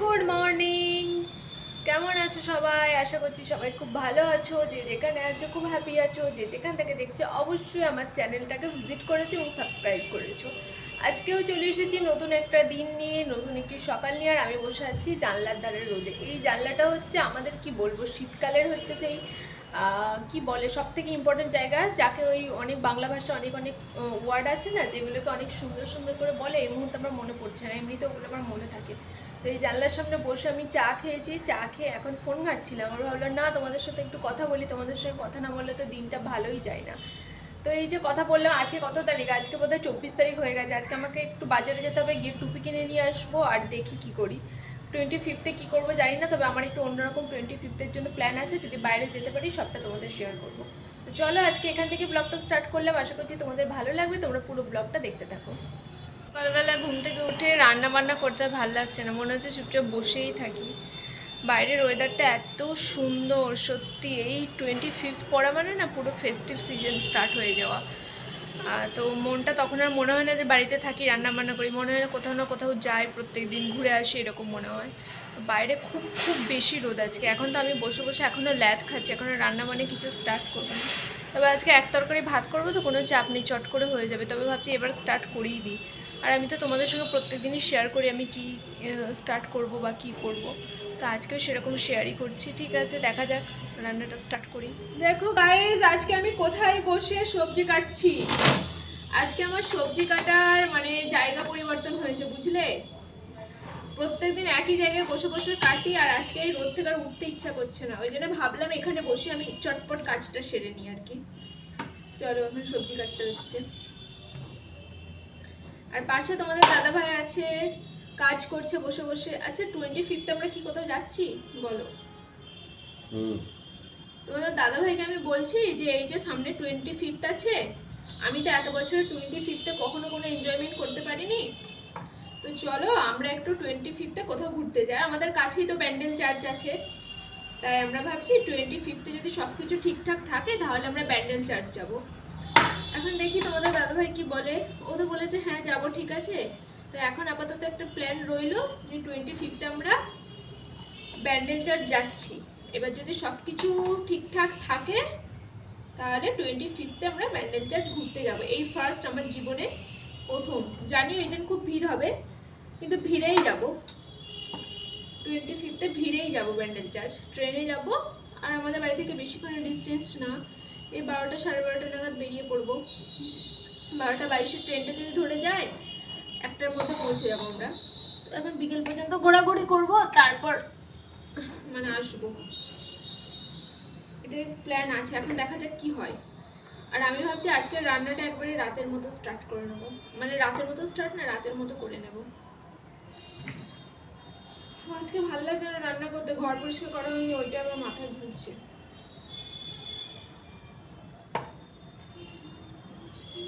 Good morning কেমন আছো সবাই? আশা করছি সবাই খুব ভালো আছো। যে যেখানে আছো, খুব হ্যাপি আছো। যে যেখান থেকে দেখছ, অবশ্যই আমার চ্যানেলটাকে ভিজিট করেছ এবং সাবস্ক্রাইব করেছ। আজকেও চলে এসেছি নতুন একটা দিন নিয়ে, নতুন একটি সকাল নিয়ে, আর আমি বসে আছি জানলার ধারে রোদে। এই জানলাটা হচ্ছে আমাদের, কি বলব, শীতকালের হচ্ছে সেই কি বলে সব থেকে ইম্পর্টেন্ট জায়গা, যাকে ওই অনেক বাংলা ভাষা অনেক অনেক ওয়ার্ড আছে না, যেগুলোকে অনেক সুন্দর সুন্দর করে বলে। এই মুহূর্তে আমার মনে পড়ছে না এমনিতে ওগুলো আমার মনে থাকে। তো এই জানলার সামনে বসে আমি চা খেয়েছি, চা খেয়ে এখন ফোন ঘাটছিলাম। আমার ভাবলাম, না, তোমাদের সাথে একটু কথা বলি, তোমাদের সঙ্গে কথা না বললে তো দিনটা ভালোই যায় না। তো এই যে কথা বললাম, আজকে কত তারিখ? আজকে বোধহয় চব্বিশ তারিখ হয়ে গেছে। আজকে আমাকে একটু বাজারে যেতে হবে, গিয়ে টুপি কিনে নিয়ে আসব আর দেখি কি করি। টোয়েন্টি ফিফথে কী করব জানি না, তবে আমার একটু অন্যরকম টোয়েন্টি ফিফথের জন্য প্ল্যান আছে। যদি বাইরে যেতে পারি, সবটা তোমাদের শেয়ার করব। তো চলো, আজকে এখান থেকে ব্লগটা স্টার্ট করলাম। আশা করছি তোমাদের ভালো লাগবে। তোমরা পুরো ব্লগটা দেখতে থাকো। সকালবেলা ঘুম থেকে উঠে রান্না বান্না করতে ভালো লাগছে না। মনে হচ্ছে চুপচাপ বসেই থাকি। বাইরের ওয়েদারটা এত সুন্দর, সত্যি। এই টোয়েন্টি ফিফথ পড়া মানে না পুরো ফেস্টিভ সিজন স্টার্ট হয়ে যাওয়া। তো মনটা তখন আর মনে হয় না যে বাড়িতে থাকি, রান্না বান্না করি। মনে হয় না কোথাও না কোথাও যাই, প্রত্যেক দিন ঘুরে আসি, এরকম মনে হয়। বাইরে খুব খুব বেশি রোদ আজকে। এখন তো আমি বসে বসে এখনও ল্যাদ খাচ্ছি এখনও রান্না মানে কিছু স্টার্ট করব না। তবে আজকে এক তরকারি ভাত করব তো কোনো চাপ নেই, চট করে হয়ে যাবে। তবে ভাবছি এবার স্টার্ট করেই দিই। আর আমি তো তোমাদের সঙ্গে প্রত্যেক দিনই শেয়ার করি আমি কি স্টার্ট করব বা কি করব। তো আজকেও সেরকম শেয়ারই করছি, ঠিক আছে? দেখা যাক, রান্নাটা স্টার্ট করি। দেখো গাইজ আজকে আমি কোথায় বসে সবজি কাটছি? আজকে আমার সবজি কাটার মানে জায়গা পরিবর্তন হয়েছে, বুঝলে? প্রত্যেকদিন একই জায়গায় বসে বসে কাটি আর আজকে এই রোদ থেকে আর উঠতে ইচ্ছা করছে না। ওই জন্য ভাবলাম এখানে বসে আমি চটপট কাজটা সেরে নিই আর কি। চলো, এখন সবজি কাটতে হচ্ছে। আর পাশে তোমাদের দাদা ভাই আছে কাজ করছে বসে বসে। আচ্ছা টোয়েন্টি ফিফথ আমরা কি কোথাও যাচ্ছি? বলো। হুম। তোমাদের দাদা ভাইকে আমি বলছি যে এই যে সামনে টোয়েন্টি ফিফথ আছে আমি তো এত বছর টোয়েন্টি ফিফথে কখনো কোনো এনজয়মেন্ট করতে পারিনি। তো চলো আমরা একটু টোয়েন্টি ফিফথে কোথাও ঘুরতে যাই। আমাদের কাছেই তো প্যান্ডেল চার্চ আছে। তাই আমরা ভাবছি টোয়েন্টি ফিফথে যদি সব কিছু ঠিকঠাক থাকে তাহলে আমরা ব্যান্ডেল চার্চ যাব। এখন দেখি তোমাদের দাদাভাই কি বলে। ও তো বলেছে হ্যাঁ যাব, ঠিক আছে। তো এখন আপাতত একটা প্ল্যান রইল যে টোয়েন্টি ফিফথে আমরা ব্যান্ডেল চার্চ যাচ্ছি। এবার যদি সব কিছু ঠিকঠাক থাকে, তাহলে টোয়েন্টি ফিফথে আমরা ব্যান্ডেল চার্চ ঘুরতে যাব। এই ফার্স্ট আমার জীবনে প্রথম। জানি ওই দিন খুব ভিড় হবে, কিন্তু ভিড়েই যাব। টোয়েন্টি ফিফথে ভিড়েই যাব ব্যান্ডেল চার্চ ট্রেনে যাব, আর আমাদের বাড়ি থেকে বেশিক্ষণের ডিস্টেন্স না। এই বারোটা সাড়ে বারোটা নাগাদ বেরিয়ে পড়ব। বারোটা বাইশের ট্রেনটা যদি ধরে যায়, একটার মধ্যে পৌঁছে যাব আমরা। তো এখন বিকেল পর্যন্ত ঘোরাঘুরি করব, তারপর মানে আসব। এটাই প্ল্যান আছে, এখন দেখা যাক কি হয়। আর আমি ভাবছি আজকের রান্নাটা একবারে রাতের মতো স্টার্ট করে নেব। মানে রাতের মতো স্টার্ট না, রাতের মতো করে নেব। আজকে ভালো লাগছে না রান্না করতে, ঘর পরিষ্কার করা হয়নি ওইটা আমার মাথায় ঘুরছে।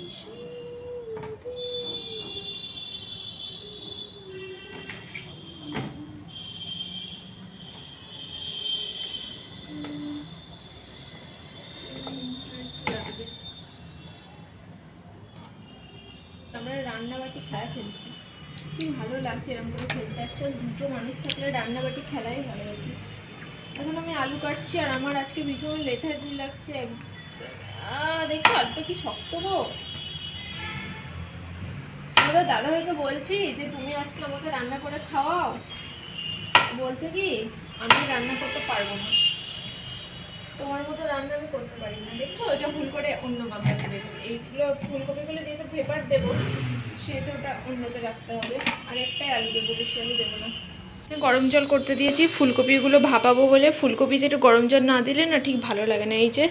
আমরা রান্নাবাটি খেলা খেলছি। কি ভালো লাগছে এরকম করে খেলতে। অ্যাকচুয়াল দুটো মানুষ থাকলে রান্নাবাটি খেলাই আর কি। এখন আমি আলু কাটছি আর আমার আজকে ভীষণ লেথার্জি লাগছে। দেখো, আলুটা কি শক্ত গো। আমাদের দাদাভাইকে বলছি যে, তুমি আজকে আমাকে রান্না করে খাওয়াও? বলছে কি, আমি রান্না করতে পারব না। তোমার মতো রান্না আমি করতে পারি না। দেখছ? ওইটা ভুল করে অন্য গামলাতে দিই। এইগুলো ফুলকপিগুলো যেহেতু পেপার দেবো, সেহেতু ওটা অন্যতে রাখতে হবে। আর একটাই আলু দেবো, বেশি আলু দেবো না। গরম জল করতে দিয়েছি। ফুলকপিগুলো ভাপাবো বলে ফুলকপি যেটা গরম জল না দিলে না ঠিক ভালো লাগে না। এই যে,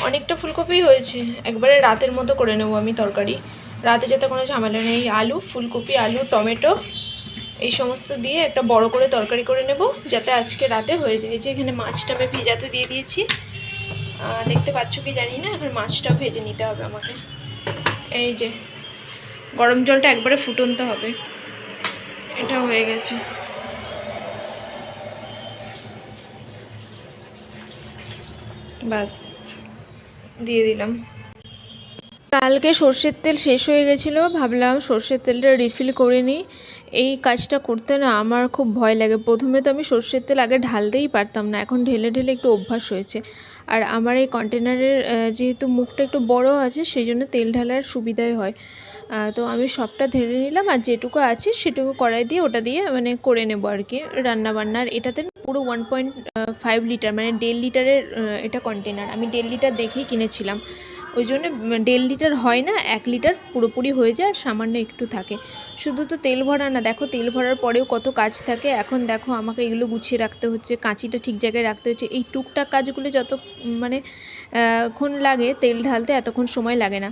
অনেকটা ফুলকপি হয়েছে। একবারে রাতের মতো করে নেব আমি তরকারি। রাতে যাতে কোনো ঝামেলা নেই, আলু, ফুলকপি, আলু, টমেটো, এই সমস্ত দিয়ে একটা বড় করে তরকারি করে নেব, যাতে আজকে রাতে হয়ে যায়। যে এখানে মাছটা আমি ভেজাতে দিয়ে দিয়েছি। দেখতে পাচ্ছ কি জানি না, এখন মাছটা ভেজে নিতে হবে আমাকে। এই যে, গরম জলটা একবারে ফুটনতে হবে। এটা হয়ে গেছে। বাস দিয়ে দিলাম। কালকে সর্ষের তেল শেষ হয়ে গেছিল, ভাবলাম সর্ষের তেলটা রিফিল করে নিই। এই কাজটা করতে না আমার খুব ভয় লাগে। প্রথমে তো আমি সর্ষের তেল আগে ঢালতেই পারতাম না, এখন ঢেলে ঢেলে একটু অভ্যাস হয়েছে। আর আমার এই কন্টেনারের যেহেতু মুখটা একটু বড় আছে, সেই জন্য তেল ঢালার সুবিধাই হয়। তো আমি সবটা ঢেলে নিলাম আর যেটুকু আছে সেটুকু কড়াই দিয়ে ওটা দিয়ে মানে করে নেব আর কি রান্না বান্নার এটাতে পুরো ওয়ান পয়েন্ট ফাইভ লিটার মানে দেড় লিটারের এটা কন্টেনার আমি দেড় লিটার দেখেই কিনেছিলাম। ওই জন্য দেড় লিটার হয় না, এক লিটার পুরোপুরি হয়ে যায় আর সামান্য একটু থাকে। শুধু তো তেল ভরা না, দেখো তেল ভরার পরেও কত কাজ থাকে। এখন দেখো আমাকে এগুলো গুছিয়ে রাখতে হচ্ছে, কাঁচিটা ঠিক জায়গায় রাখতে হচ্ছে। এই টুকটাক কাজগুলো যত মানে ক্ষণ লাগে তেল ঢালতে, এতক্ষণ সময় লাগে না।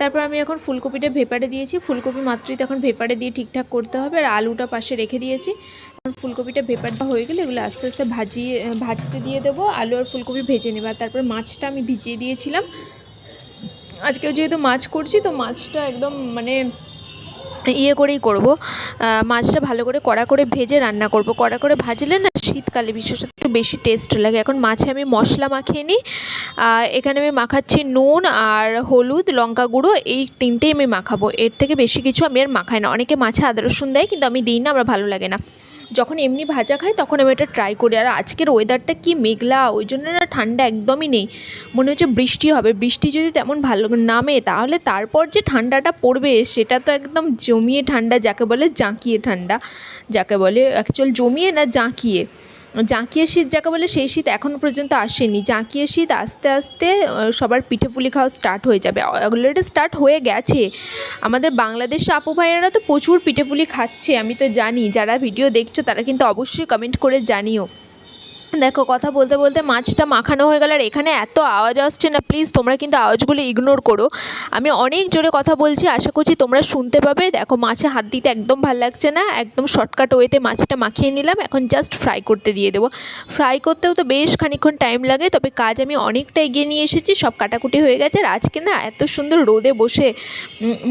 তারপর আমি এখন ফুলকপিটা ভেপারে দিয়েছি। ফুলকপি মাত্রই তখন ভেপারে দিয়ে ঠিকঠাক করতে হবে আর আলুটা পাশে রেখে দিয়েছি। ফুলকপিটা ভেপার দেওয়া হয়ে গেলে এগুলো আস্তে আস্তে ভাজিয়ে, ভাজতে দিয়ে দেবো। আলু আর ফুলকপি ভেজে নেবে। তারপর মাছটা আমি ভিজিয়ে দিয়েছিলাম। আজকেও যেহেতু মাছ করছি, তো মাছটা একদম মানে ইয়ে করেই করব। মাছটা ভালো করে কড়া করে ভেজে রান্না করব। কড়া করে ভাজলে না শীতকালে বিশেষত একটু বেশি টেস্ট লাগে। এখন মাছে আমি মশলা মাখিয়ে নিই এখানে আমি মাখাচ্ছি নুন আর হলুদ, লঙ্কা গুঁড়ো, এই তিনটেই আমি মাখাবো। এর থেকে বেশি কিছু আমি আর মাখাই না। অনেকে মাছে আদা রসুন দেয়, কিন্তু আমি দিই না, আমার ভালো লাগে না। যখন এমনি ভাজা খাই, তখন আমি এটা ট্রাই করি। আর আজকের ওয়েদারটা কি মেঘলা, ওই জন্য না ঠান্ডা একদমই নেই। মনে হচ্ছে বৃষ্টি হবে। বৃষ্টি যদি তেমন ভালো নামে, তাহলে তারপর যে ঠান্ডাটা পড়বে, সেটা তো একদম জমিয়ে ঠান্ডা, যাকে বলে জাঁকিয়ে ঠান্ডা, যাকে বলে অ্যাকচুয়াল জমিয়ে না জাঁকিয়ে। জাঁকিয়ে শীত যাকে বলে সেই শীত এখনও পর্যন্ত আসেনি। জাঁকিয়ে শীত আস্তে আস্তে সবার পিঠে পুলি খাওয়া স্টার্ট হয়ে যাবে। অলরেডি স্টার্ট হয়ে গেছে। আমাদের বাংলাদেশে আপু ভাইয়েরা তো প্রচুর পিঠে পুলি খাচ্ছে, আমি তো জানি। যারা ভিডিও দেখছ তারা কিন্তু অবশ্যই কমেন্ট করে জানিও। দেখো, কথা বলতে বলতে মাছটা মাখানো হয়ে গেল আর এখানে এত আওয়াজ আসছে না প্লিজ তোমরা কিন্তু আওয়াজগুলো ইগনোর করো। আমি অনেক জোরে কথা বলছি, আশা করছি তোমরা শুনতে পাবে। দেখো, মাছে হাত দিতে একদম ভালো লাগছে না, একদম শর্টকাট ওয়েতে মাছটা মাখিয়ে নিলাম। এখন জাস্ট ফ্রাই করতে দিয়ে দেবো। ফ্রাই করতেও তো বেশ খানিকক্ষণ টাইম লাগে, তবে কাজ আমি অনেকটা এগিয়ে নিয়ে এসেছি, সব কাটাকুটি হয়ে গেছে আর আজকে না এত সুন্দর রোদে বসে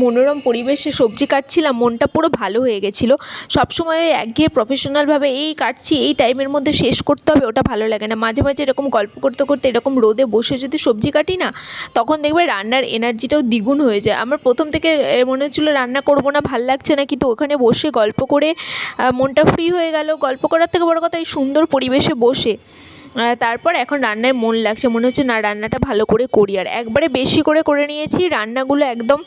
মনোরম পরিবেশে সবজি কাটছিলাম, মনটা পুরো ভালো হয়ে গেছিল। সবসময় একঘেয়ে প্রফেশনালভাবে এই কাটছি, এই টাইমের মধ্যে শেষ করতে হবে ওটা ভালো লাগে না। মাঝে মাঝে এরকম গল্প করতে করতে এরকম রোদে বসে যদি সবজি কাটি না, তখন দেখবে রান্নার এনার্জিটাও দ্বিগুণ হয়ে যায়। আমার প্রথম থেকে মনে হচ্ছিল রান্না করব না, ভালো লাগছে না, কিন্তু ওখানে বসে গল্প করে মনটা ফ্রি হয়ে গেল। গল্প করার থেকে বড় কথা এই সুন্দর পরিবেশে বসে তারপর এখন রান্নায় মন লাগছে। মনে হচ্ছে না, রান্নাটা ভালো করে করি। আর একবারে বেশি করে করে নিয়েছি, রান্নাগুলো একদম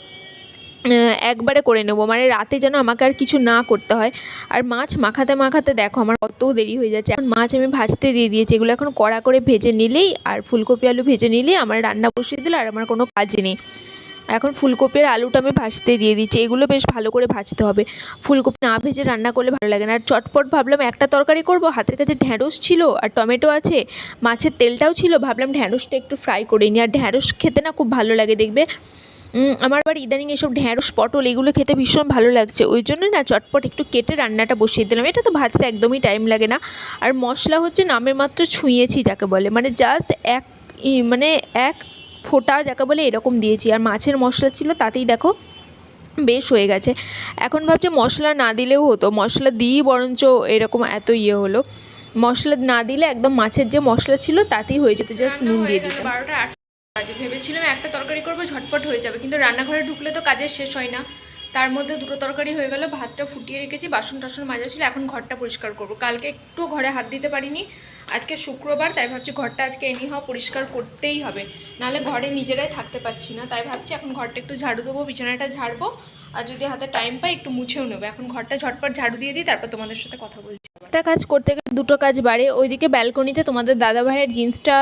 একবারে করে নেব। মানে রাতে যেন আমাকে আর কিছু না করতে হয়। আর মাছ মাখাতে মাখাতে দেখো আমার কত দেরি হয়ে যাচ্ছে। এখন মাছ আমি ভাজতে দিয়ে দিয়েছি। এগুলো এখন কড়া করে ভেজে নিলেই আর ফুলকপি আলু ভেজে নিলেই আমার রান্না বসিয়ে দিলে আর আমার কোনো কাজই নেই। এখন ফুলকপি আর আলুটা আমি ভাজতে দিয়ে দিচ্ছি। এগুলো বেশ ভালো করে ভাজতে হবে। ফুলকপি না ভেজে রান্না করলে ভালো লাগে না। আর চটপট ভাবলাম একটা তরকারি করব। হাতের কাছে ঢ্যাঁড়স ছিল আর টমেটো আছে, মাছের তেলটাও ছিল। ভাবলাম ঢ্যাঁড়সটা একটু ফ্রাই করে নিই। আর ঢ্যাঁড়স খেতে না খুব ভালো লাগে দেখবে। আমার আবার ইদানিং এসব ঢ্যাঁড়স পটল এগুলো খেতে ভীষণ ভালো লাগছে। ওই জন্য না চটপট একটু কেটে রান্নাটা বসিয়ে দিলাম। এটা তো ভাজতে একদমই টাইম লাগে না। আর মশলা হচ্ছে নামের মাত্র ছুঁয়েছি যাকে বলে। মানে জাস্ট এক ই- মানে এক ফোঁটা যাকে বলে এরকম দিয়েছি। আর মাছের মশলা ছিল তাতেই দেখো বেশ হয়ে গেছে। এখন ভাবছি মশলা না দিলেও হতো। মশলা দিই বরঞ্চ এরকম এত ইয়ে হলো। মশলা না দিলে একদম মাছের যে মশলা ছিল তাতেই হয়ে যেত। জাস্ট নুন দিয়ে দিতাম। বারোটা আট বাজে ভেবেছিলাম একটা তরকারি করব, ঝটপট হয়ে যাবে। কিন্তু রান্নাঘরে ঢুকলে তো কাজের শেষ হয় না। তার মধ্যে দুটো তরকারি হয়ে গেল, ভাতটা ফুটিয়ে রেখেছি, বাসন টাসন মাজা ছিল, এখন ঘরটা পরিষ্কার করব। কালকে একটু ঘরে হাত দিতে পারিনি, আজকে শুক্রবার, তাই ভাবছি ঘরটা আজকে এনি হওয়া পরিষ্কার করতেই হবে। নাহলে ঘরে নিজেরাই থাকতে পারছি না, তাই ভাবছি এখন ঘরটা একটু ঝাড়ু দেবো, বিছানাটা ঝাড়বো আর যদি হাতে টাইম পাই, একটু মুছেও নেব। এখন ঘরটা ঝটপট ঝাড়ু দিয়ে দিই, তারপর তোমাদের সাথে কথা বলছি। একটা কাজ করতে গেলে দুটো কাজ বাড়ে। ওইদিকে ব্যালকনিতে তোমাদের দাদা ভাইয়ের জিন্সটা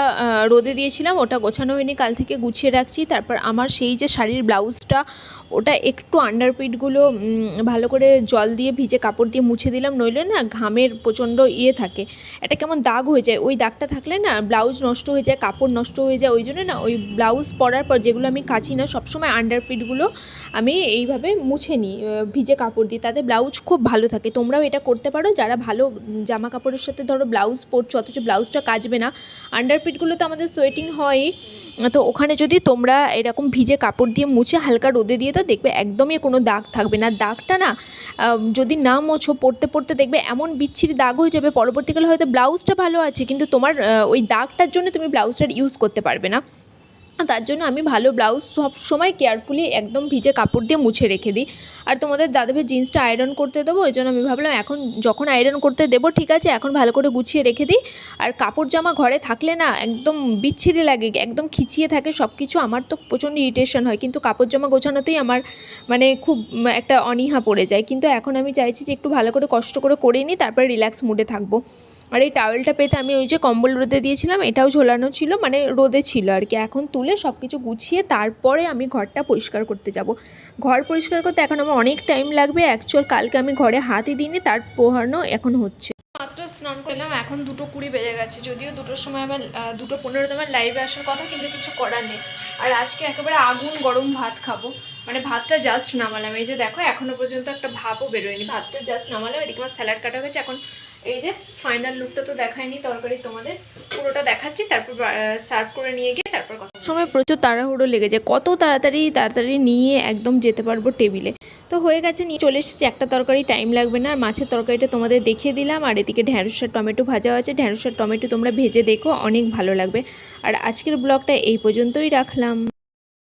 রোদে দিয়েছিলাম, ওটা গোছানো হয়নি, কাল থেকে গুছিয়ে রাখছি। তারপর আমার সেই যে শাড়ির ব্লাউজটা ওটা একটু আন্ডারপিটগুলো ভালো করে জল দিয়ে ভিজে কাপড় দিয়ে মুছে দিলাম। নইলে না ঘামের প্রচণ্ড ইয়ে থাকে। এটা কেমন দাগ হয়ে যায়। ওই দাগটা থাকলে না ব্লাউজ নষ্ট হয়ে যায়, কাপড় নষ্ট হয়ে যায়। ওই জন্য না ওই ব্লাউজ পরার পর যেগুলো আমি কাচি না, সবসময় আন্ডারপিটগুলো আমি এইভাবে মুছে নিই ভিজে কাপড় দিয়ে। তাতে ব্লাউজ খুব ভালো থাকে। তোমরাও এটা করতে পারো। যারা ভালো জামা কাপড়ের সাথে ধরো ব্লাউজ পরছো, অথচ ব্লাউজটা কাচবে না আন্ডারপিটগুলো তো আমাদের সোয়েটিং হয়ই। তো ওখানে যদি তোমরা এরকম ভিজে কাপড় দিয়ে মুছে হালকা রোদে দিয়ে দাও, দেখবে একদমই কোনো দাগ থাকবে না। দাগটা না যদি না মোছো, পড়তে পড়তে দেখবে এমন বিচ্ছিরি দাগ হয়ে যাবে। পরবর্তীকালে হয়তো ব্লাউজটা ভালো আছে, কিন্তু তোমার ওই দাগটার জন্য তুমি ব্লাউজটার ইউজ করতে পারবে না। তার জন্য আমি ভালো ব্লাউজ সব সময় কেয়ারফুলি একদম ভিজে কাপড় দিয়ে মুছে রেখে দিই। আর তোমাদের দাদাভাই জিন্সটা আয়রন করতে দেবো, ওই জন্য আমি ভাবলাম এখন যখন আয়রন করতে দেবো, ঠিক আছে, এখন ভালো করে গুছিয়ে রেখে দিই। আর কাপড় জামা ঘরে থাকলে না একদম বিচ্ছিরি লাগে, একদম খিচিয়ে থাকে সব কিছু আমার তো প্রচণ্ড ইরিটেশন হয়। কিন্তু কাপড় জামা গোছানোতেই আমার মানে খুব একটা অনীহা পড়ে যায়। কিন্তু এখন আমি চাইছি যে একটু ভালো করে কষ্ট করে করে নিই, তারপরে রিল্যাক্স মুডে থাকব। আর এই টাওয়েলটা পেতে আমি ওই যে কম্বল রোদে দিয়েছিলাম, এটাও ঝোলানো ছিল মানে রোদে ছিল আর কি। এখন তুলে সব কিছু গুছিয়ে তারপরে আমি ঘরটা পরিষ্কার করতে যাব। ঘর পরিষ্কার করতে এখন আমার অনেক টাইম লাগবে অ্যাকচুয়াল কালকে আমি ঘরে হাতই দিইনি, তার পোহানো এখন হচ্ছে। মাত্র স্নান করলাম, এখন দুটো কুড়ি বেজে গেছে, যদিও দুটোর সময় আমার দুটো পনেরোতে আমার লাইভে আসার কথা, কিন্তু কিছু করার নেই। আর আজকে একেবারে আগুন গরম ভাত খাব মানে ভাতটা জাস্ট নামালাম। এই যে দেখো, এখনও পর্যন্ত একটা ভাবও বেরোয়নি, ভাতটা জাস্ট নামালাম, এদিকে আমার স্যালাড কাটা হয়েছে, এখন এই যে ফাইনাল লুকটা তো দেখায়নি, তরকারি তোমাদের। পুরোটা দেখাচ্ছি, তারপর সার্ভ করে নিয়ে গিয়ে তারপর কথা সময় প্রচুর তাড়াহুড়ো লেগে যায়। কত তাড়াতাড়ি তাড়াতাড়ি নিয়ে একদম যেতে পারব টেবিলে। তো হয়ে গেছে, নিয়ে চলে এসেছি। একটা তরকারি টাইম লাগবে না। আর মাছের তরকারিটা তোমাদের দেখিয়ে দিলাম। আর এদিকে ঢ্যাঁড়সের টমেটো ভাজা আছে। ঢ্যাঁড়সের টমেটো তোমরা ভেজে দেখো, অনেক ভালো লাগবে। আর আজকের ব্লগটা এই পর্যন্তই রাখলাম।